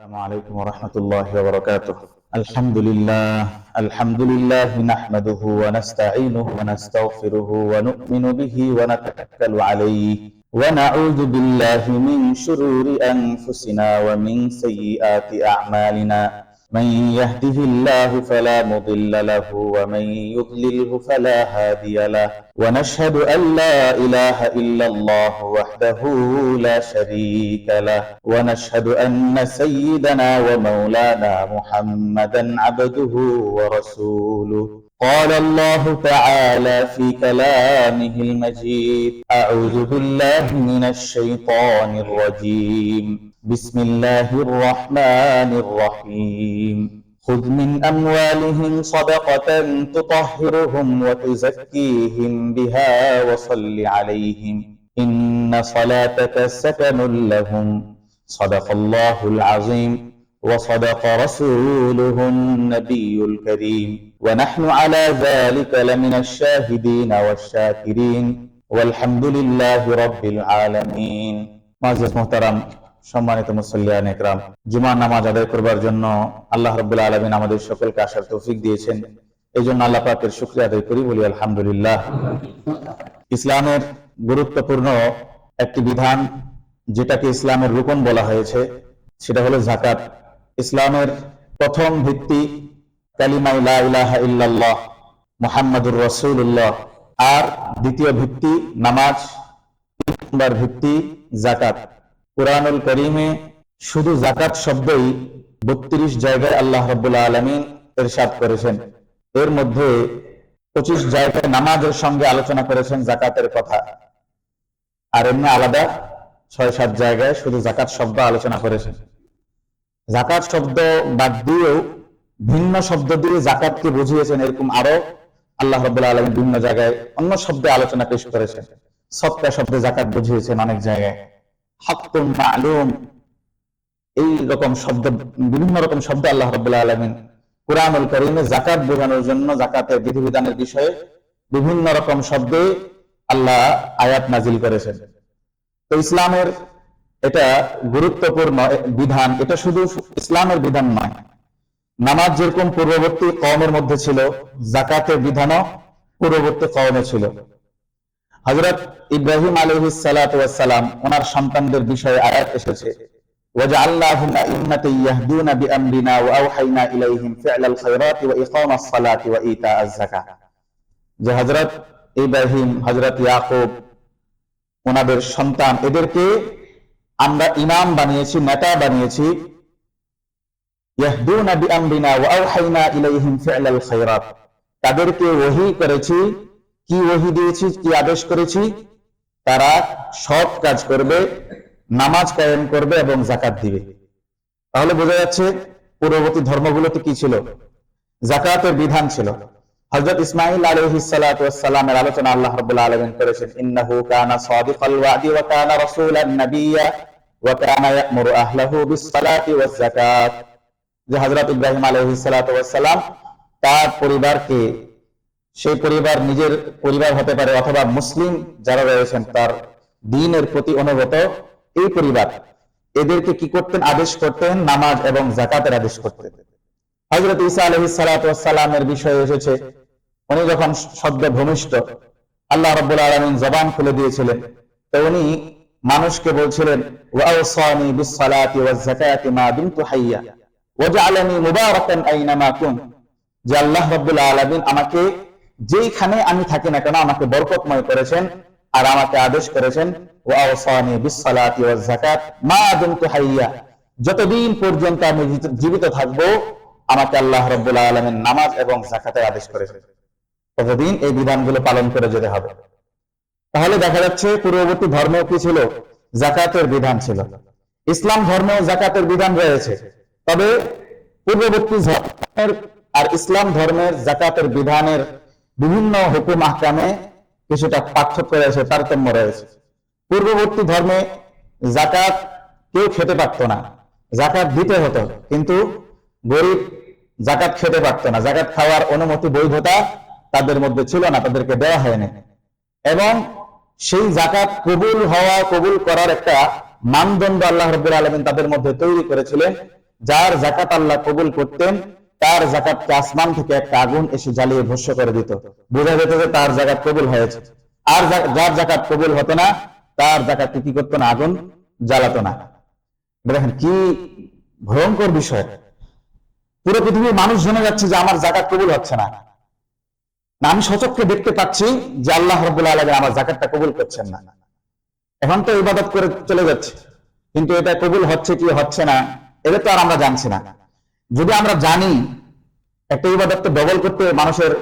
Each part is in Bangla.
السلام عليكم ورحمة الله وبركاته. الحمد لله الحمد لله نحمده ونستعينه ونستغفره ونؤمن به ونتوكل عليه. ونعوذ بالله من شرور أنفسنا ومن سيئات أعمالنا. من يهده الله فلا مضل له ومن يضلله فلا هادي له. ونشهد أن لا إله إلا الله وحده لا شريك له. ونشهد أن سيدنا ومولانا محمدا عبده ورسوله. قال الله تعالى في كلامه المجيد أعوذ بالله من الشيطان الرجيم. بسم الله الرحمن الرحيم. خذ من أموالهم صدقة تطهرهم وتزكيهم بها وصل عليهم. إن صلاتك سكن لهم صدق الله العظيم وصدق رسوله النبي الكريم ونحن على ذلك لمن الشاهدين والشاكرين والحمد لله رب العالمين معزز محترم সম্মানিত মুসল্লিয়ান একরাম জুমার নামাজ আদায় করবার জন্য আল্লাহ রব্বুল আলমিন আমাদের সকলকে আসার তৌফিক দিয়েছেন এই জন্য আল্লাহ পাকের শুক্রিয়া আদায় করি বলি আলহামদুলিল্লাহ ইসলামের গুরুত্বপূর্ণ একটি বিধান যেটাকে ইসলামের রূপন বলা হয়েছে, সেটা হলো জাকাত ইসলামের প্রথম ভিত্তি কালিমা ইলাহা ইল্লাল্লাহ, মুহাম্মাদুর রাসূলুল্লাহ। আর দ্বিতীয় ভিত্তি নামাজ নম্বর ভিত্তি জাকাত কোরআনুল করিমে শুধু জাকাত শব্দই বত্রিশ জায়গায় আল্লাহ রব্বুল্লাহ আলমিন এরশাদ করেছেন। এর মধ্যে পঁচিশ জায়গায় নামাজের সঙ্গে আলোচনা করেছেন জাকাতের কথা। আর এমনি আলাদা ছয়, সাত জায়গায় শুধু জাকাত শব্দ আলোচনা করেছেন জাকাত শব্দ বাদ দিয়েও ভিন্ন শব্দ দিয়ে জাকাতকে বুঝিয়েছেন এরকম আরও আল্লাহ রব্বুল্লাহ আলমিন বিভিন্ন জায়গায় অন্য শব্দে আলোচনা পেশ করেছেন। সবটা শব্দে জাকাত বুঝিয়েছেন অনেক জায়গায়। এই রকম শব্দ, বিভিন্ন রকম শব্দ আল্লাহ রাব্বুল আলামিন কুরআনুল কারীমে জাকাত বোঝানোর জন্য যাকাতের বিধিবিধানের বিষয়ে বিভিন্ন রকম শব্দে আল্লাহ আয়াত নাজিল করেছেন। তো ইসলামের এটা গুরুত্বপূর্ণ বিধান, এটা শুধু ইসলামের বিধান নয়। নামাজ যেরকম পূর্ববর্তী কমের মধ্যে ছিল জাকাতের বিধানও পূর্ববর্তী কমে ছিল। হজরত ইব্রাহিম আলহ সালাম, ওনার সন্তানদের বিষয়ে আয়াত এসেছে। যে হজরত ইব্রাহিম হজরত ইয়াকুব ওনাদের সন্তান। এদেরকে আমরা ইমাম বানিয়েছি, নেতা বানিয়েছি। তাদেরকে ওহী করেছি। কি ওহি দিয়েছি, কি আদেশ করেছি? তারা সৎ কাজ করবে, নামাজ কায়েম করবে এবং জাকাত দিবে। তাহলে বোঝা যাচ্ছে, পূর্ববর্তী ধর্মগুলোতে কি ছিল? জাকাতের বিধান ছিল। হযরত ইসমাঈল আলাইহিস সালামের আলোচনা আল্লাহ রাব্বুল আলামিন করেছেন, ইন্নাহু কানা ওয়া কানা রাসূলান ওয়া কানা ইয়া'মুরু আহলাহু ওয়াজ যাকাত। যে হযরত ইব্রাহিম আলাইহিস সালাতু ওয়াস সালাম তার পরিবারকে, সেই পরিবার নিজের পরিবার হতে পারে অথবা মুসলিম যারা রয়েছেন তার দিনের প্রতি অনুগত, এই পরিবার এদেরকে কি করতেন? আদেশ করতেন, নামাজ এবং জাকাতের আদেশ করতেন। হজরত ইসা আলহ সালামের বিষয়ে এসেছে। উনি যখন সদ্য ভূমিষ্ঠ, আল্লাহ রব্বুল আলমিন জবান খুলে দিয়েছিলেন। তো উনি মানুষকে বলছিলেন আল্লাহ আমাকে যেইখানে আমি থাকি না কেন আমাকে বরকতময় করেছেন আর আমাকে আদেশ করেছেন যতদিন পর্যন্ত আমি জীবিত থাকব আমাকে আল্লাহ রাব্বুল আলামিন নামাজ এবং যাকাতের আদেশ করেছেন। ততদিন এই বিধানগুলো পালন করে যেতে হবে। তাহলে দেখা যাচ্ছে পূর্ববর্তী ধর্ম কি ছিল? জাকাতের বিধান ছিল। ইসলাম ধর্ম জাকাতের বিধান রয়েছে। তবে পূর্ববর্তী ধর্মের আর ইসলাম ধর্মের জাকাতের বিধানের বিভিন্ন হুকুম আহকামে কিছুটা পার্থক্য রয়েছে, তারতম্য রয়েছে। পূর্ববর্তী ধর্মে জাকাত কেউ খেতে পারতো না। জাকাত দিতে হতো, কিন্তু গরিব জাকাত খেতে পারতো না। জাকাত খাওয়ার অনুমতি, বৈধতা তাদের মধ্যে ছিল না, তাদেরকে দেওয়া হয়নি। এবং সেই জাকাত কবুল হওয়া, কবুল করার একটা মানদণ্ড আল্লাহ রব্বুল আলমিন তাদের মধ্যে তৈরি করেছিলেন। যার জাকাত আল্লাহ কবুল করতেন, তার জাকাতকে আসমান থেকে একটা আগুন এসে জ্বালিয়ে ভস্য করে দিত। বোঝা যেত যে তার জাকাত কবুল হয়েছে। আর যার জাকাত কবুল হতো না, তার জাকাতকে কি করতো না? আগুন জ্বালাতো না। দেখেন কি ভয়ঙ্কর বিষয়। পুরো পৃথিবীর মানুষ জেনে যাচ্ছে যে আমার জাকাত কবুল হচ্ছে না। আমি সচক্ষে দেখতে পাচ্ছি যে আল্লাহ রব্বুল আলমী আমার জাকাতটা কবুল করছেন না। এখন তো ইবাদত করে চলে যাচ্ছে। কিন্তু এটা কবুল হচ্ছে কি হচ্ছে না, এটা তো আর আমরা জানছি না। যদি আমরা জানি, একটা ইবাদত তো ডবল করতে মানুষের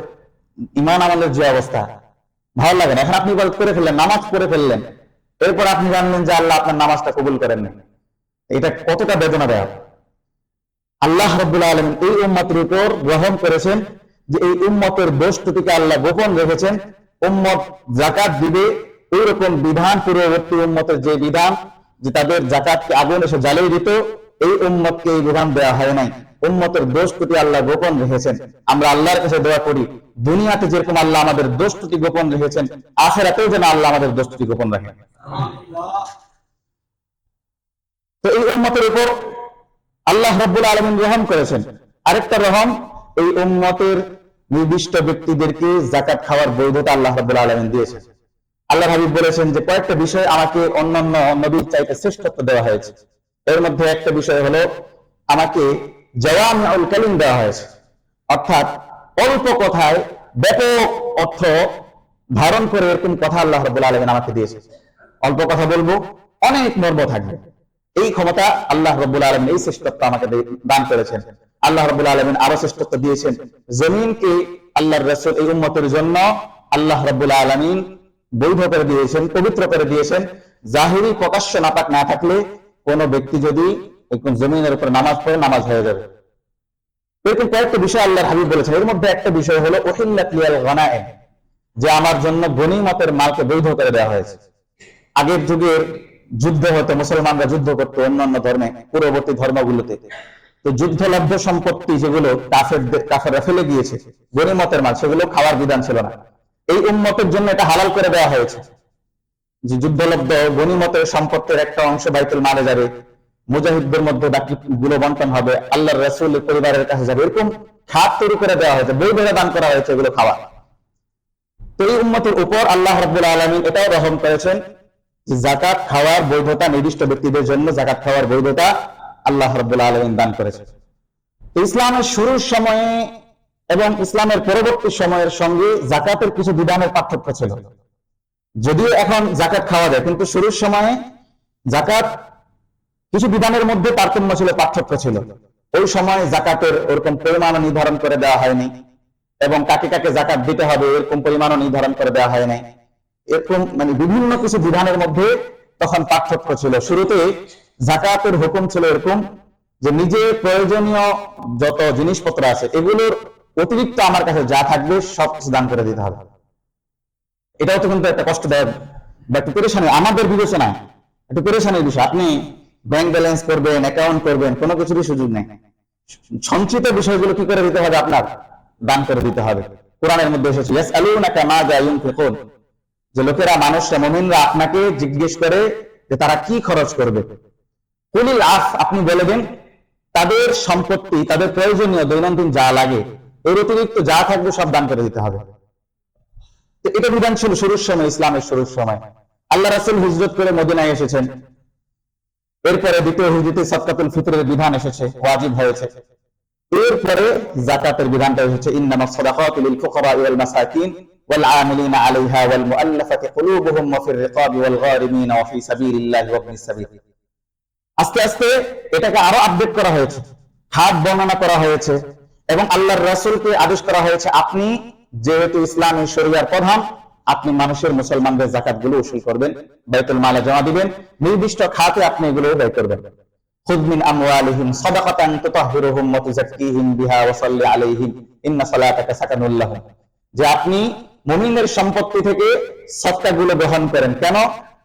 ইমান আমলের যে অবস্থা, ভালো লাগে না। এখন আপনি ইবাদত করে ফেললেন, নামাজ পড়ে ফেললেন, এরপর আপনি জানলেন যে আল্লাহ আপনার নামাজটা কবুল করেন না এটা কতটা বেদনা বেদনাদায়ক। আল্লাহ রব্বুল আলম এই উম্মতের উপর গ্রহণ করেছেন যে এই উম্মতের দোষ ত্রুটিকে আল্লাহ গোপন রেখেছেন। উম্মত জাকাত দিবে এইরকম বিধান পূর্ববর্তী উম্মতের যে বিধান যে তাদের জাকাতকে আগুন এসে জ্বালিয়ে দিত এই উম্মতকে এই বিধান দেওয়া হয় নাই। উম্মতের দোষ ত্রুটি আল্লাহ গোপন রেখেছেন। আমরা আল্লাহর কাছে দোয়া করি দুনিয়াতে যেরকম আল্লাহ আমাদের দোষ ত্রুটি গোপন রেখেছেন আখেরাতেও যেন আল্লাহ আমাদের দোষ ত্রুটি গোপন রাখেন। তো এই উম্মতের উপর আল্লাহ রব্বুল আলমিন রহম করেছেন। আরেকটা রহম, এই উম্মতের নির্দিষ্ট ব্যক্তিদেরকে জাকাত খাওয়ার বৈধতা আল্লাহ রব্বুল আলমিন দিয়েছেন। আল্লাহ হাবিব বলেছেন যে, কয়েকটা বিষয় আমাকে অন্যান্য নবীর চাইতে শ্রেষ্ঠত্ব দেওয়া হয়েছে। এর মধ্যে একটা বিষয় হলো, আমাকে জওয়ামিউল কালিম দেওয়া হয়েছে। অর্থাৎ অল্প কথায় ব্যাপক অর্থ ধারণ করে এরকম কথা আল্লাহ রব্বুল আলমিন আমাকে দিয়েছে অল্প কথা বলব, অনেক মর্ম থাকবে। এই ক্ষমতা আল্লাহ রব্বুল আলমিন এই শ্রেষ্ঠত্ব আমাকে দান করেছেন। আল্লাহ রব্বুল আলমিন আরও শ্রেষ্ঠত্ব দিয়েছেন। জমিনকে আল্লাহর রসুল এই উম্মতের জন্য আল্লাহ রব্বুল আলমিন বৈধ করে দিয়েছেন, পবিত্র করে দিয়েছেন। জাহিরি প্রকাশ্য নাপাক না থাকলে কোন ব্যক্তি যদি এরকম জমিনের উপর নামাজ পড়ে, নামাজ হয়ে যাবে। এরকম কয়েকটা বিষয় আল্লাহ হাবিব বলেছেন। এর মধ্যে একটা বিষয় হলো ওহিল্লাত লিয়াল গনায়েম যে আমার জন্য গনিমতের মালকে বৈধ করে দেওয়া হয়েছে। আগের যুগের যুদ্ধ হতো, মুসলমানরা যুদ্ধ করতো অন্যান্য ধর্মে, পূর্ববর্তী ধর্মগুলোতে। তো যুদ্ধলব্ধ সম্পত্তি যেগুলো কাফেরদের, কাফেররা ফেলে গিয়েছে গনিমতের মাল, সেগুলো খাওয়ার বিধান ছিল না। এই উম্মতের জন্য এটা হালাল করে দেওয়া হয়েছে। যে যুদ্ধলব্ধ গনিমতের সম্পত্তির একটা অংশ বাইতুল মালে যাবে, মুজাহিদদের মধ্যে বাকি গুলো বন্টন হবে, আল্লাহর রাসূল পরিবারের কাছে যাবে, এরকম খাত তৈরি করে দেওয়া হয়েছে বৈধতা দান করা হয়েছে এগুলো খাওয়া। তো এই উম্মতের উপর আল্লাহ রাব্বুল আলামিন এটাও রহম করেছেন জাকাত খাওয়ার বৈধতা নির্দিষ্ট ব্যক্তিদের জন্য জাকাত খাওয়ার বৈধতা আল্লাহ রাব্বুল আলামিন দান করেছেন। তো ইসলামের শুরুর সময়ে এবং ইসলামের পরবর্তী সময়ের সঙ্গে জাকাতের কিছু বিধানের পার্থক্য ছিল। যদিও এখন জাকাত খাওয়া যায়, কিন্তু শুরুর সময়ে জাকাত কিছু বিধানের মধ্যে তারতম্য ছিল, পার্থক্য ছিল। ওই সময় জাকাতের ওরকম পরিমাণ নির্ধারণ করে দেওয়া হয়নি এবং কাকে কাকে জাকাত দিতে হবে এরকম পরিমাণও নির্ধারণ করে দেওয়া হয় নাই। এরকম মানে বিভিন্ন কিছু বিধানের মধ্যে তখন পার্থক্য ছিল। শুরুতে জাকাতের হুকুম ছিল এরকম যে নিজে প্রয়োজনীয় যত জিনিসপত্র আছে, এগুলোর অতিরিক্ত আমার কাছে যা থাকবে সব কিছু দান করে দিতে হবে। এটাও তো কিন্তু একটা কষ্টদায়ক বা একটু পেরেশানি। আমাদের বিবেচনায় একটু পেরেশানির বিষয়। আপনি ব্যাংক ব্যালেন্স করবেন অ্যাকাউন্ট করবেন, কোনো কিছুরই সুযোগ নেই। সঞ্চিত বিষয়গুলো কি করে দিতে হবে আপনার? দান করে দিতে হবে। কোরআনের মধ্যে এসেছে ইয়াস আলুনাকা মা যা ইউনফিকুন। যে লোকেরা, মানুষরা, মুমিনরা আপনাকে জিজ্ঞেস করে যে তারা কি খরচ করবে। কুলিল আফ, আপনি বলে দেন, তাদের সম্পত্তি, তাদের প্রয়োজনীয় দৈনন্দিন যা লাগে এর অতিরিক্ত যা থাকবে সব দান করে দিতে হবে। এটা বিধান ছিল শুরুর সময়, ইসলামের শুরুর সময়। আল্লাহ রাসুল হিজরত করে মদিনায় এসেছেন। এরপরে দ্বিতীয় হিজরতে সৎকাতুল ফিতরের বিধান এসেছে, ওয়াজিব হয়েছে। এরপরে জাকাতের বিধানটা এসেছে, ইন্নামা সাদাকাতু লিল ফুকারা ওয়াল মাসাকিন। কুলুবুহুম ওয়া ফির রিকাবি ওয়াল গারিমিনা ওয়া ফি সাবিলিল্লাহি ওয়া ইবনিস সাবিল আস্তে আস্তে এটাকে আরও আপডেট করা হয়েছে। হাত বর্ণনা করা হয়েছে এবং আল্লাহর রাসূলকে আদেশ করা হয়েছে, আপনি যেহেতু ইসলামী শরিয়ার প্রধান, আপনি মানুষের মুসলমানদের জাকাতগুলো উসুল করবেন, বাইতুল মালে জমা দিবেন, নির্দিষ্ট খাতে আপনি এগুলো ব্যয় করবেন। খুদ মিন আমওয়ালিহিম সাদাকাতান তুতাহহিরুহুম ওয়া তুযাক্কিহিম বিহা ওয়া সাল্লি আলাইহিম ইন্না সালাতাকা যে আপনি মুমিনের সম্পত্তি থেকে সদকাগুলো গ্রহণ করেন। কেন?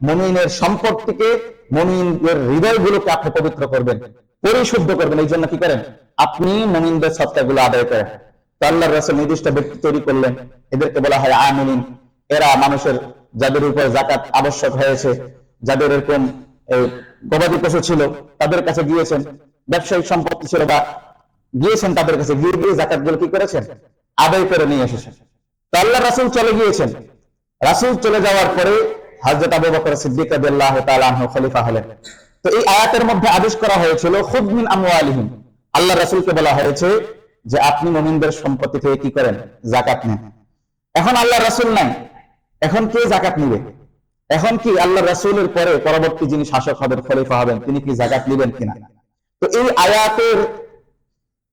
মুমিনের সম্পত্তিকে মুমিনের হৃদয়গুলোকে আপনি পবিত্র করবেন, পরিশুদ্ধ করবেন। এই জন্য কি করেন? আপনি মুমিনদের সদকাগুলো আদায় করেন। তো আল্লাহর রাসূল নির্দিষ্ট ব্যক্তি তৈরি করলেন। এদেরকে বলা হয় আমিনিন এরা মানুষের যাদের উপর জাকাত আবশ্যক হয়েছে, যাদের এরকম গবাদি পশু ছিল, তাদের কাছে গিয়েছেন। ব্যবসায়িক সম্পত্তি ছিল বা গিয়েছেন, তাদের কাছে গিয়ে গিয়ে জাকাতগুলো কি করেছেন? আদায় করে নিয়ে এসেছেন। আল্লাহ রাসুল চলে গিয়েছেন। রাসুল চলে যাওয়ার পরে হজরত আবু বকর সিদ্দিক রাদিয়াল্লাহু তাআলা আনহু খলিফা হলেন। তো এই আয়াতের মধ্যে আদেশ করা হয়েছিল, খুদ মিন আমওয়ালিহিম। আল্লাহ রাসূলকে বলা হয়েছে যে, আপনি মুমিনদের সম্পত্তি থেকে কি করেন? জাকাত নেন। এখন আল্লাহ রাসূল নাই। এখন কে জাকাত নিবে? এখন কি আল্লাহ রাসূলের পরে পরবর্তী যিনি শাসক হবেন, খলিফা হবেন, তিনি কি জাকাত নেবেন কিনা? তো এই আয়াতের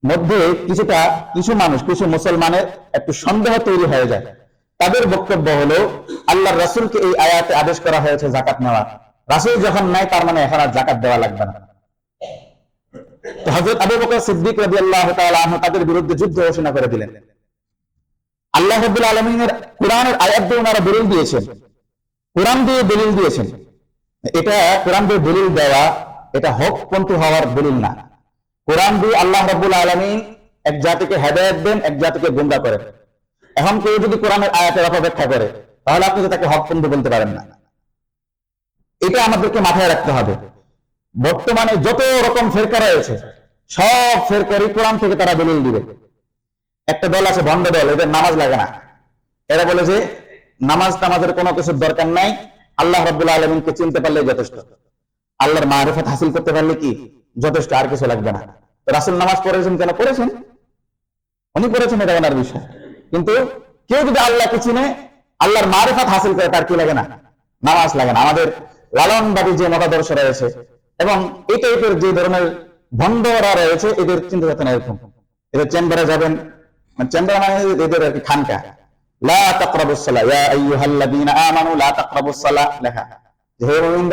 মধ্যে কিছুটা কিছু মানুষ, কিছু মুসলমানের একটু সন্দেহ তৈরি হয়ে যায়। তাদের বক্তব্য হলো আল্লাহ রাসূলকে এই আয়াতে আদেশ করা হয়েছে জাকাত নেওয়া। রাসূল যখন নাই তার মানে এখন আর জাকাত দেওয়া লাগবে না। তো হযরত আবু বকর সিদ্দিক তাআলা আনহু তাদের বিরুদ্ধে যুদ্ধ ঘোষণা করে দিলেন। আল্লাহ আলামিনের কোরআনের আয়াত দিয়ে ওনারা দলিল দিয়েছেন। কোরআন দিয়ে দলিল দিয়েছেন। এটা কোরআন দিয়ে দলিল দেওয়া, এটা হকপন্থী হওয়ার দলিল না। কোরআন দিয়ে আল্লাহ রাব্বুল আলামিন এক জাতিকে হেদায়েত দেন, এক জাতিকে গুমরা করেন এখন কেউ যদি কোরআনের আয়াতের অপব্যাখ্যা করে, তাহলে আপনি তাকে হকপন্থী বলতে পারেন না। এটা আমাদেরকে মাথায় রাখতে হবে। বর্তমানে যত রকম ফেরকা রয়েছে, সব ফেরকারই কোরআন থেকে তারা দলিল দিবে। একটা দল আছে ভণ্ড দল, এদের নামাজ লাগে না। এরা বলে যে, নামাজ টামাজের কোনো কিছুর দরকার নাই, আল্লাহ রাব্বুল আলমিনকে চিনতে পারলে যথেষ্ট। আল্লাহর মারিফত হাসিল করতে পারলে কি? যথেষ্ট আর কিছু লাগবে না। রাসুল নামাজ পড়েছেন কেন? পড়েছেন। উনি করেছেন এটা ওনার বিষয়। কিন্তু কেউ যদি আল্লাহকে চিনে, আল্লাহর মারিফত হাসিল করে, তার কি লাগে না? নামাজ লাগে না। আমাদের লালনবাদী যে মতাদর্শ রয়েছে এবং এই টাইপের যে ধরনের ভণ্ডরা রয়েছে, এদের চিন্তা চেতনা এরকম। এদের চেম্বারে যাবেন। চেম্বার মানে এদের আর কি খানকা।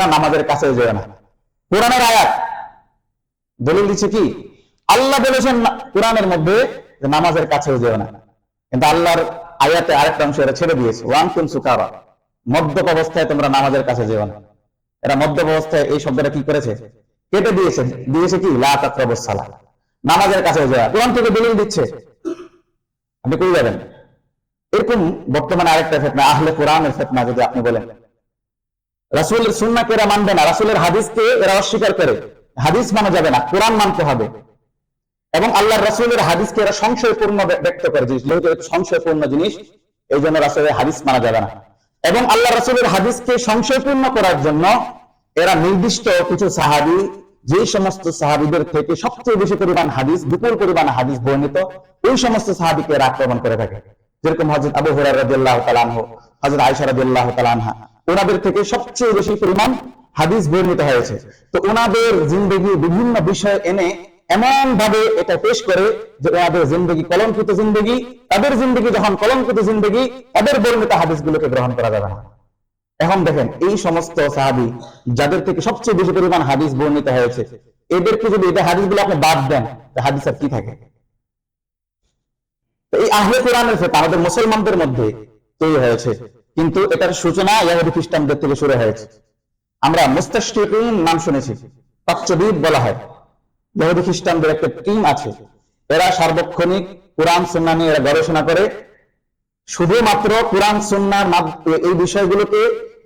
নামাজের কাছে যেও না। কোরআনের আয়াত দলিল দিচ্ছে কি? আল্লাহ বলেছেন কোরআনের মধ্যে নামাজের কাছেও যেও না। কিন্তু আল্লাহর আয়াতে আরেকটা অংশ এরা ছেড়ে দিয়েছে ওয়ান তুম সুকারা, মদ্যপ অবস্থায় তোমরা নামাজের কাছে যেও না। এরা মদ্যপ অবস্থায় এই শব্দটা কি করেছে? কেটে দিয়েছে। দিয়েছে কি? লা তাকরাবুস নামাজের কাছে যাওয়া কোরআন থেকে দলিল দিচ্ছে। আপনি কই যাবেন? এরকম বর্তমানে আরেকটা ফেতনা, আহলে কোরআনের ফেতনা যদি আপনি বলেন। রাসূলের সুন্নাহকে এরা মানবে না। রাসূলের হাদিসকে এরা অস্বীকার করে। হাদিস মানা যাবে না, কোরআন মানতে হবে। এবং আল্লাহর রাসূলের হাদিসকে এরা সংশয়পূর্ণ ব্যক্ত করে জিনিস, যেহেতু সংশয়পূর্ণ জিনিস এই জন্য রাসূলের হাদিস মানা যাবে না। এবং আল্লাহ রাসূলের হাদিসকে সংশয়পূর্ণ করার জন্য এরা নির্দিষ্ট কিছু সাহাবী যে সমস্ত সাহাবীদের থেকে সবচেয়ে বেশি পরিমাণ হাদিস, বিপুল পরিমাণ হাদিস বর্ণিত, ওই সমস্ত সাহাবীকে এরা আক্রমণ করে থাকে। যেরকম হযরত আবু তাআলা আনহু, হযরত আয়েশা রাদিয়াল্লাহু তাআলা আনহা, ওনাদের থেকে সবচেয়ে বেশি পরিমাণ হাদিস বর্ণিত হয়েছে। তো ওনাদের জিন্দগি বিভিন্ন বিষয় এনে এমন ভাবে এটা পেশ করে যে ওনাদের জিন্দগি কলঙ্কিত জিন্দগি, তাদের জিন্দগি যখন কলঙ্কিত জিন্দগি তাদের বর্ণিত হাদিসগুলোকে গ্রহণ করা যাবে না। এখন দেখেন, এই সমস্ত সাহাবি যাদের থেকে সবচেয়ে বেশি পরিমাণ হাদিস বর্ণিত হয়েছে, এদেরকে যদি এটা হাদিসগুলো আপনি বাদ দেন হাদিস আর কি থাকে? এই আহলে কোরআনের ফেতা আমাদের মুসলমানদের মধ্যে তৈরি হয়েছে, কিন্তু এটার সূচনা ইয়াহুদি খ্রিস্টানদের থেকে শুরু হয়েছে। আমরা মুস্তাশরিকিন নাম শুনেছি। প্রাচ্যবিদ বলা হয়। ইহুদি খ্রিস্টানদের একটা টিম আছে। এরা সার্বক্ষণিক কোরআন, সুন্নাহ নিয়ে এরা গবেষণা করে। শুধুমাত্র কোরআন সুন্নার এই বিষয়গুলোকে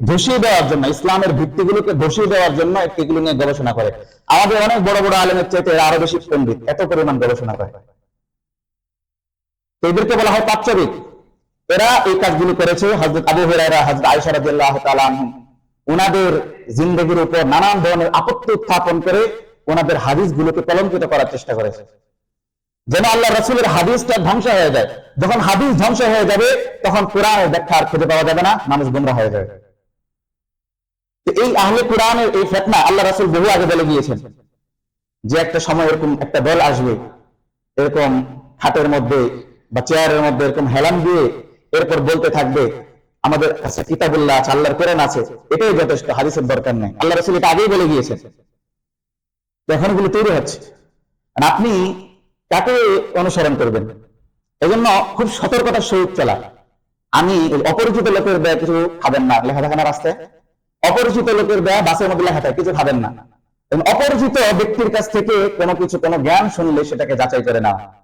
ধসিয়ে দেওয়ার জন্য, ইসলামের ভিত্তিগুলোকে ধসিয়ে দেওয়ার জন্য এগুলো নিয়ে গবেষণা করে। আমাদের অনেক বড় বড় আলেমের চাইতে আরও বেশি পণ্ডিত, এত পরিমাণ গবেষণা করে। এদেরকে বলা হয় প্রাচ্যবিদ এরা এই কাজগুলো করেছে হজরত আবু হুরায়রা হজরত আয়েশা রাদিয়াল্লাহু তাআলা ওনাদের জিন্দগির উপর নানান ধরনের আপত্তি উত্থাপন করে ওনাদের হাদিসগুলোকে কলঙ্কিত করার চেষ্টা করেছে। যেন আল্লাহ রসুলের হাদিসটা ধ্বংস হয়ে যায়। যখন হাদিস ধ্বংস হয়ে যাবে, তখন কোরআনের ব্যাখ্যা আর খুঁজে পাওয়া যাবে না, মানুষ গুমরা হয়ে যাবে। এই আহলে কোরআনের এই ফেতনা আল্লাহ রাসূল বহু আগে বলে গিয়েছেন যে একটা সময় এরকম একটা দল আসবে, এরকম খাটের মধ্যে বা চেয়ারের মধ্যে এরকম হেলান দিয়ে এরপর বলতে থাকবে আমাদের কাছে কিতাবুল্লাহ আছে, আল্লাহর কোরআন আছে, এটাই যথেষ্ট, হাদিসের দরকার নেই। আল্লাহ রসুল এটা আগেই বলে গিয়েছেন। এখন এগুলো তৈরি হচ্ছে। আর আপনি কাকে অনুসরণ করবেন। এজন্য খুব সতর্কতার সহিত চলা। আমি অপরিচিত লোকের ব্যয় কিছু খাবেন না। লেখা থাকে রাস্তায়? অপরিচিত লোকের ব্যয় বাসের মধ্যে লেখা থাকে, কিছু খাবেন না। এবং অপরিচিত ব্যক্তির কাছ থেকে কোনো কিছু, কোনো জ্ঞান শুনলে সেটাকে যাচাই করে নেওয়া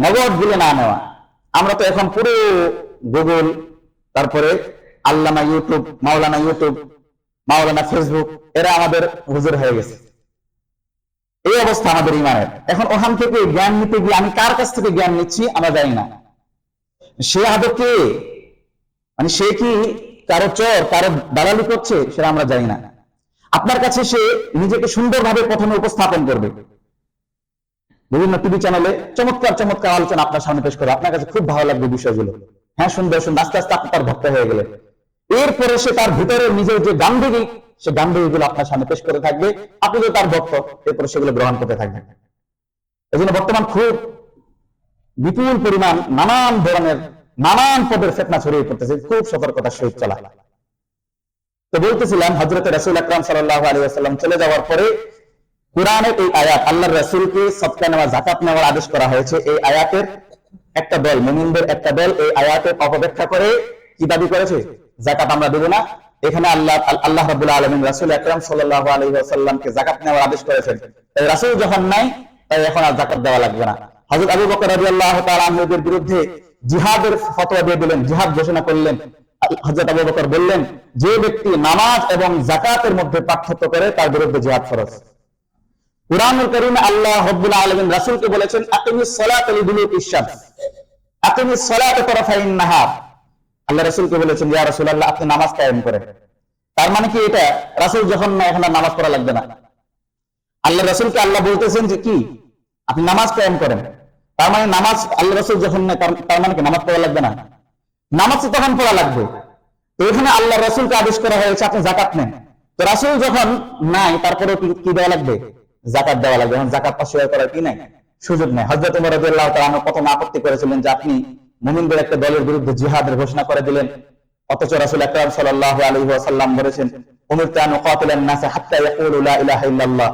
নগদ দিলে না নেওয়া। আমরা তো এখন পুরো গুগল তারপরে আল্লামা ইউটিউব মাওলানা ইউটিউব মাওলানা ফেসবুক, এরা আমাদের হুজুর হয়ে গেছে। এই অবস্থা আমাদের ইমানের। এখন ওখান থেকে জ্ঞান নিতে গিয়ে আমি কার কাছ থেকে জ্ঞান নিচ্ছি আমরা জানি না। সে আদৌ কে? মানে সে কি কারও চর, কারও দালালি করছে, সেটা আমরা জানি না। আপনার কাছে সে নিজেকে সুন্দরভাবে প্রথমে উপস্থাপন করবে। বিভিন্ন টিভি চ্যানেলে চমৎকার চমৎকার আলোচনা আপনার সামনে পেশ করে আপনার কাছে খুব ভালো লাগবে বিষয়গুলো। হ্যাঁ সুন্দর সুন্দর আস্তে আস্তে আপনি তার ভক্ত হয়ে গেলে এরপরে সে তার ভিতরে নিজের যে গান্ধী সে গান্ধী গুলো আপনার সামনে পেশ করে থাকবে। আপনি তো তার ভক্ত, এরপরে সেগুলো গ্রহণ করতে থাকবেন। এই জন্য বর্তমান খুব বিপুল পরিমাণ নানান ধরনের, নানান পদের ফেতনা ছড়িয়ে পড়তেছে, খুব সতর্কতার সহিত চলা। তো বলতেছিলাম হজরত রাসুল আকরাম সাল্লাহ আলী আসাল্লাম চলে যাওয়ার পরে কোরআনের এই আয়াত আল্লাহ রাসুলকে সৎকা নেওয়া জাকাত নেওয়ার আদেশ করা হয়েছে। এই আয়াতের একটা দল, মুমিনদের একটা দল এই আয়াতের অপব্যাখ্যা করে কি দাবি করেছে? জাকাত আমরা দেবো না। এখানে আল্লাহ আল্লাহ রাবুল্লাহ আলমিন রাসুল আকরাম সাল্লাহ আলী আসাল্লামকে জাকাত নেওয়ার আদেশ করেছেন। রাসুল যখন নাই, তাই এখন আর জাকাত দেওয়া লাগবে না। হজরত আবু বকর রাজি আল্লাহ তালের বিরুদ্ধে জিহাদের ফতোয়া দিয়ে দিলেন, জিহাদ ঘোষণা করলেন। হজরত আবু বকর বললেন, যে ব্যক্তি নামাজ এবং জাকাতের মধ্যে পার্থক্য করে, তার বিরুদ্ধে জিহাদ ফরজ। কুরআনুল কারীমে আল্লাহ রাব্বুল আলামিন রাসূলকে বলেছেন, আকিমিস সালাতা লিদুলুকিশ শামস। আকিমিস সালাতা তারাফাইন নাহার। আল্লাহ রাসূলকে বলেছেন, ইয়া রাসূলুল্লাহ, আপনি নামাজ কায়েম করেন। তার মানে কি এটা? রাসূল যখন না, এখন নামাজ পড়া লাগবে না। আল্লাহ রাসূলকে আল্লাহ বলতেছেন যে কি? আপনি নামাজ কায়েম করেন। তার মানে নামাজ, আল্লাহ রাসূল যখন না, তার মানে কি? নামাজ পড়া লাগবে না। নামাজ তখন পড়া লাগবে। তো এখানে আল্লাহ রাসূলকে আদেশ করা হয়েছে, আপনি যাকাত নেন। তো রাসূল যখন নাই তারপরে কি দেওয়া লাগবে? জাকাত দেওয়া লাগবে এখন জাকাত অস্বীকার করার কি নাই? সুযোগ নেই। হজরত উমর রাদিয়াল্লাহু তাআলা প্রথম আপত্তি করেছিলেন যে আপনি মুমিনদের একটা দলের বিরুদ্ধে জিহাদের ঘোষণা করে দিলেন। অথচ রাসূল আকরাম সাল্লাল্লাহু আলাইহি ওয়াসাল্লাম বলেছেন, উমিরতু আন উকাতিলান নাস হাত্তা ইয়াকুলু লা ইলাহা ইল্লাল্লাহ।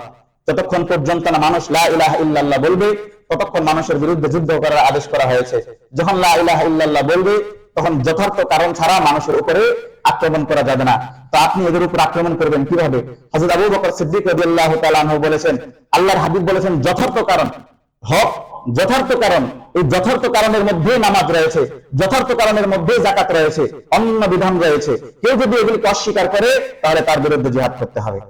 যতক্ষণ পর্যন্ত না মানুষ লা ইলাহা ইল্লাল্লাহ বলবে, ততক্ষণ মানুষের বিরুদ্ধে যুদ্ধ করার আদেশ করা হয়েছে। যখন লা ইলাহা ইল্লাল্লাহ বলবে তখন যথার্থ কারণ ছাড়া মানুষের উপরে আক্রমণ করা যাবে না। তো আপনি এদের উপর আক্রমণ করবেন কীভাবে? হযরত আবু বকর সিদ্দিক রাদিয়াল্লাহু তাআলা আনহু বলেছেন, আল্লাহর হাবিব বলেছেন, যথার্থ কারণ, হক, যথার্থ কারণ, এই যথার্থ কারণের মধ্যে নামাজ রয়েছে, যথার্থ কারণের মধ্যে জাকাত রয়েছে, অন্য বিধান রয়েছে। কেউ যদি এগুলিকে অস্বীকার করে, তাহলে তার বিরুদ্ধে জিহাদ করতে হবে।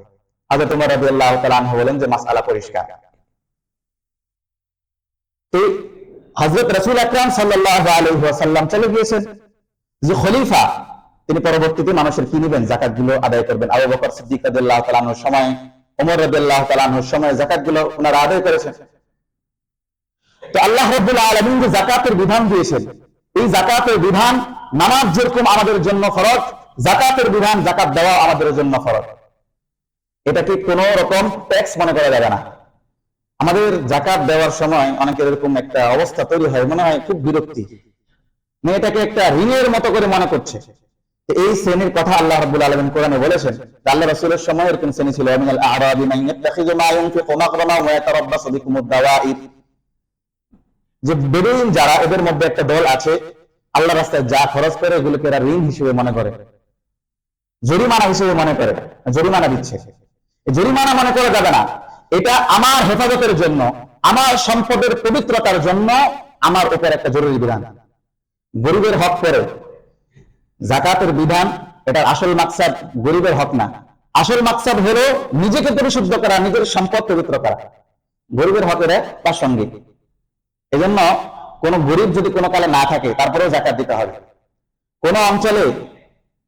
আগে তোমার রাদিয়াল্লাহু তাআলা আনহু বলেন যে, মাসআলা পরিষ্কার। তো হযরত রাসূল আকরাম সাল্লাল্লাহু আলাইহি ওয়াসাল্লাম চলে গিয়েছেন। যে খলিফা, তিনি পরবর্তীতে মানুষের কি নেবেন? জাকাতগুলো আদায় করবেন। আবু বকর সিদ্দিক রাদিয়াল্লাহু তাআলার সময়, ওমর রাদিয়াল্লাহু তাআলার সময় জাকাতগুলো ওনারা আদায় করেছেন। তো আল্লাহ রাব্বুল আলামিন যে জাকাতের বিধান দিয়েছেন, এই জাকাতের বিধান নামাজ যেরকম আমাদের জন্য ফরজ, জাকাতের বিধান জাকাত দেওয়া আমাদের জন্য ফরজ। এটাকে কোন রকম ট্যাক্স মনে করা যাবে না। আমাদের জাকাত দেওয়ার সময় অনেকের এরকম একটা অবস্থা তৈরি হয়, মনে হয় খুব বিরক্তি। মেয়েটাকে একটা ঋণের মতো করে মনে করছে। এই শ্রেণির কথা আল্লাহ রাব্বুল আলামিন কোরআনে বলেছেন আল্লাহ রাসূলের সময় এরকম শ্রেণি ছিল, মিনাল আ'রাবি মান ইয়াত্তাখিযু মা ইউনফিকু মাগরামা ওয়া ইয়াতারাব্বাসু বিকুমুদ দাওয়াইর যে বেদুইন যারা, এদের মধ্যে একটা দল আছে, আল্লাহ রাস্তায় যা খরচ করে এগুলোকে এরা ঋণ হিসেবে মনে করে। জরিমানা হিসেবে মনে করে, জরিমানা দিচ্ছে। জরিমানা মনে করা যাবে না। এটা আমার হেফাজতের জন্য, আমার সম্পদের পবিত্রতার জন্য আমার উপর একটা জরুরি বিধান। গরিবের হক করে। জাকাতের বিধান, এটার আসল মাকসাদ গরিবের হক না। আসল মাকসাদ হলো নিজেকে পরিশুদ্ধ করা, নিজের সম্পদ পবিত্র করা। গরিবের হক এটা প্রাসঙ্গিক এজন্য কোন গরিব যদি কোনো কালে না থাকে, তারপরেও জাকাত দিতে হবে। কোন অঞ্চলে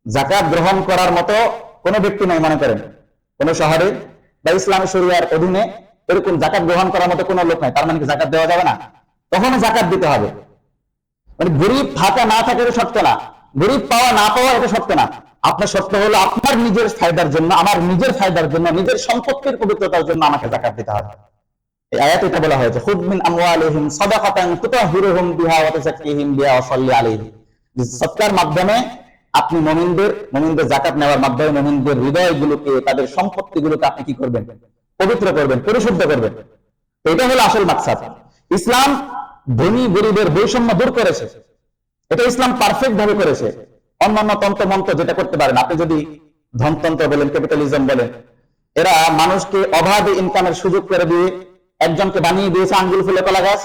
জাকাত গ্রহণ করার মতো কোনো ব্যক্তি নাই, মনে করেন। কোন শহরে বা ইসলামী শরিয়ার অধীনে এরকম জাকাত গ্রহণ করার মতো কোনো লোক নাই, তার মানে জাকাত দেওয়া যাবে না? তখনও জাকাত দিতে হবে। মানে গরিব থাকা না থাকা এটা সত্য না। গরিব পাওয়া না পাওয়া এটা সত্য না। আপনার সত্য হলো আপনার নিজের ফায়দার জন্য, আমার নিজের ফায়দার জন্য, নিজের সম্পত্তির পবিত্রতার জন্য আমাকে জাকাত দিতে হবে। এই আয়াত এটা বলা হয়েছে, খুদ মিন আমওয়ালিহিম সাদাকাতান তুতাহিরুহুম বিহা ওয়া তুযাক্কিহিম বিহা ওয়া সাল্লি আলাইহিম সৎকার মাধ্যমে আপনি মুমিনদের মুমিনদের জাকাত নেওয়ার মাধ্যমে মুমিনদের হৃদয়গুলোকে, তাদের সম্পত্তিগুলোকে আপনি কি করবেন? পবিত্র করবেন, পরিশুদ্ধ করবেন। এটা হলো আসল মাকসাদ। ইসলাম ধনী গরিবের বৈষম্য দূর করেছে। এটা ইসলাম পারফেক্ট ভাবে করেছে। অন্যান্য তন্ত্র মন্ত্র যেটা করতে পারেন আপনি যদি ধনতন্ত্র বলেন ক্যাপিটালিজম বলেন, এরা মানুষকে অবাধে ইনকামের সুযোগ করে দিয়ে একজনকে বানিয়ে দিয়েছে আঙ্গুল ফুলে কলা গাছ,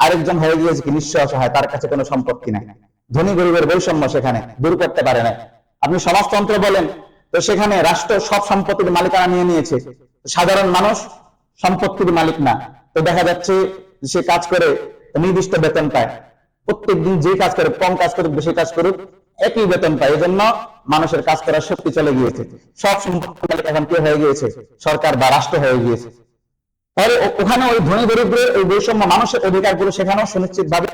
আরেকজন হয়ে গিয়েছে কি নিঃস্ব অসহায়, তার কাছে কোনো সম্পত্তি নাই। ধনী গরিবের বৈষম্য সেখানে দূর করতে পারে না আপনি সমাজতন্ত্র বলেন, তো সেখানে রাষ্ট্র সব সম্পত্তির মালিকানা নিয়ে নিয়েছে। সাধারণ মানুষ সম্পত্তির মালিক না। তো দেখা যাচ্ছে সে কাজ করে নির্দিষ্ট বেতন পায়। প্রত্যেকদিন যে কাজ করে, কম কাজ করুক, বেশি কাজ করুক, একই বেতন পায়। এই জন্য মানুষের কাজ করার শক্তি চলে গিয়েছে। সব সম্পত্তির মালিক এখন কে হয়ে গিয়েছে? সরকার বা রাষ্ট্র হয়ে গিয়েছে। তাহলে ওখানে ওই ধনী দরিদ্রের ওই বৈষম্য মানুষের অধিকারগুলো সেখানেও সুনিশ্চিত ভাবে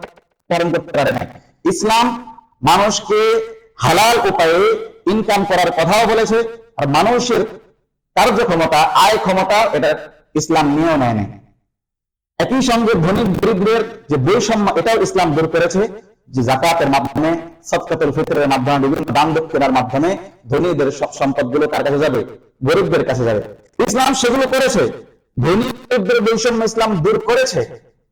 পালন করতে পারে না ইসলাম মানুষকে হালাল উপায়ে ইনকাম করার কথাও বলেছে, আর মানুষের কার্যক্ষমতা, আয় ক্ষমতা, এটা ইসলাম নিয়েও নেয় নাই। একই সঙ্গে ধনী দরিদ্রের যে বৈষম্য, এটাও ইসলাম দূর করেছে, যে জাকাতের মাধ্যমে সৎকাতুল ফিতরের মাধ্যমে, বিভিন্ন দান দক্ষিণার মাধ্যমে ধনীদের সব সম্পদগুলো কার কাছে যাবে? গরিবদের কাছে যাবে। ইসলাম সেগুলো করেছে। ধনী গরিবদের বৈষম্য ইসলাম দূর করেছে।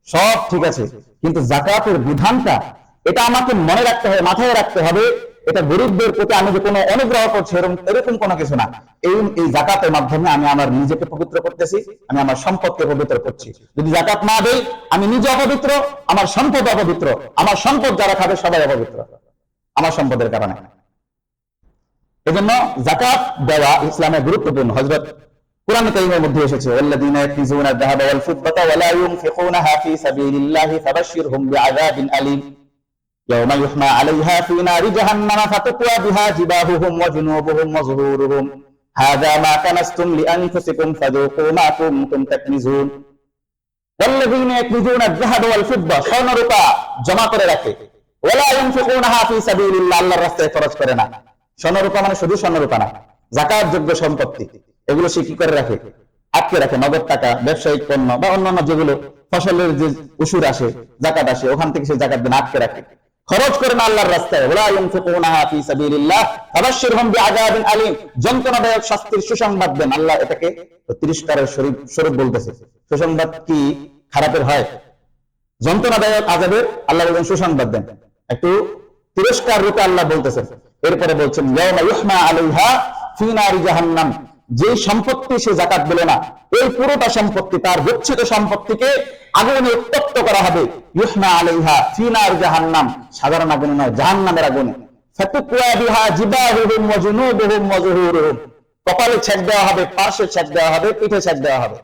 সব ঠিক আছে। কিন্তু জাকাতের বিধানটা এটা আমাকে মনে রাখতে হবে, মাথায় রাখতে হবে, এটা গরিবদের প্রতি আমি যে কোনো অনুগ্রহ করছি এরকম এরকম কোনো কিছু না। এই এই জাকাতের মাধ্যমে আমি আমার নিজেকে পবিত্র করতেছি, আমি আমার সম্পদকে পবিত্র করছি। যদি জাকাত না দেই, আমি নিজে অপবিত্র, আমার সম্পদ অপবিত্র, আমার সম্পদ যারা খাবে সবাই অপবিত্র, আমার সম্পদের কারণে। এজন্য জাকাত দেওয়া ইসলামের গুরুত্বপূর্ণ। হযরত কোরআন কারীমের মধ্যে এসেছে, ওয়াল্লাযীনা ইয়াকনিজুনা আয-যাহাবা ওয়াল ফিদ্দাতা ওয়া লা ইউনফিকুনাহা ফী সাবিলিল্লাহি ফাবাশশিরহুম বিআযাবিন আলীম। يوم يحمى عليها في نار جهنم فتقوى بها جباههم وجنوبهم وظهورهم هذا ما كنستم لأنفسكم فذوقوا ما كنتم تكنزون والذين يكنزون الذهب والفضة স্বর্ণ রূপা জমা করে রাখে ওয়ালা ইউনফিকুনাহা ফী সাবিলিল্লাহ আল্লাহর রাস্তায় খরচ করে না স্বর্ণ রূপা মানে শুধু স্বর্ণ রূপা না জাকাত যোগ্য সম্পত্তি এগুলো সে কি করে রাখে আটকে রাখে নগদ টাকা ব্যবসায়িক পণ্য বা অন্যান্য যেগুলো ফসলের যে উসুর আসে জাকাত আসে ওখান থেকে সে জাকাত দেন আটকে রাখে খরচ করে না আল্লাহর রাস্তায়। ওলা ইউনফিকুনাহা ফী সাবিলিল্লাহ, ফাবাশশিরহুম বিআযাবিন আলীম। যন্ত্রণাদায়ক শাস্তির সুসংবাদ দেন। আল্লাহ এটাকে তিরস্কারের স্বরূপ স্বরূপ বলতেছে। সুসংবাদ কি খারাপের হয়? যন্ত্রণাদায়ক আজাবের আল্লাহ বলছেন সুসংবাদ দেন। একটু তিরস্কার রূপে আল্লাহ বলতেছেন। এরপরে বলছেন, ইয়াউমা ইউহমা আলাইহা ফী নারি জাহান্নাম। যে সম্পত্তি সে জাকাত দিল না, এই পুরোটা সম্পত্তি তার গচ্ছিত সম্পত্তিকে আগুনে উত্তপ্ত করা হবে। ইহনা আলাইহা ফিনার জাহান নাম সাধারণ আগুনে নয়, জাহান্নামের আগুনে। কপালে ছেক দেওয়া হবে, পার্শ্বে ছেক দেওয়া হবে, পিঠে ছেক দেওয়া হবে।